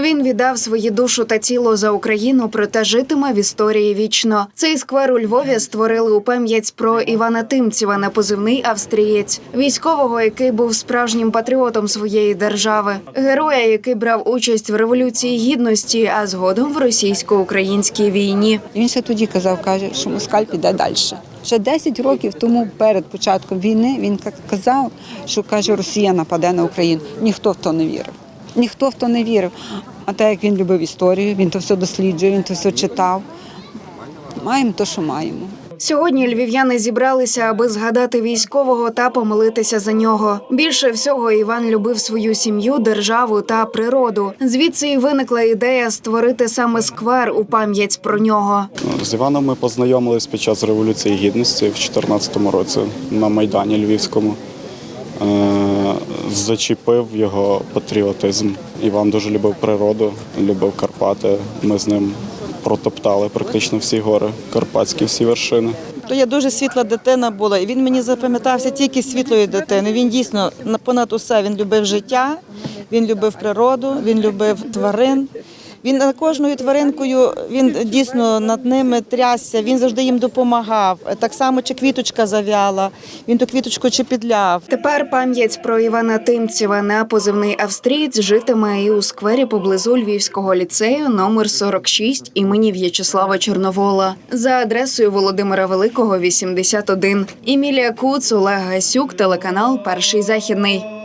Він віддав свої душу та тіло за Україну, проте житиме в історії вічно. Цей сквер у Львові створили у пам'ять про Івана Тимцєва на позивний австрієць, військового, який був справжнім патріотом своєї держави, героя, який брав участь в революції гідності, а згодом в російсько-українській війні. Він ще тоді казав, каже, що москаль піде далі. Ще 10 років тому, перед початком війни, він ка- казав, що каже, Росія нападе на Україну. Ніхто в то не вірив. Ніхто в то не вірив. А так як він любив історію, він то все досліджує, він то все читав. Маємо те, що маємо. Сьогодні львів'яни зібралися, аби згадати військового та помолитися за нього. Більше всього Іван любив свою сім'ю, державу та природу. Звідси і виникла ідея створити саме сквер у пам'ять про нього. З Іваном ми познайомились під час Революції Гідності в 2014 році на Майдані Львівському. Е, Зачепив його патріотизм. Іван дуже любив природу, любив Карпати. Ми з ним протоптали практично всі гори, карпатські всі вершини. То я дуже світла дитина була, і він мені запам'ятався тільки світлою дитиною. Він дійсно на- понад усе він любив життя, він любив природу, він любив тварин. Він над кожною тваринкою він дійсно над ними трясся, він завжди їм допомагав. Так само, чи квіточка зав'яла, він ту квіточку чи підляв. Тепер пам'ять про Івана Тимцєва на позивний австрієць житиме і у сквері поблизу Львівського ліцею номер 46 імені В'ячеслава Чорновола за адресою Володимира Великого, 81. Емілія Куц, Олег Гасюк, телеканал Перший західний.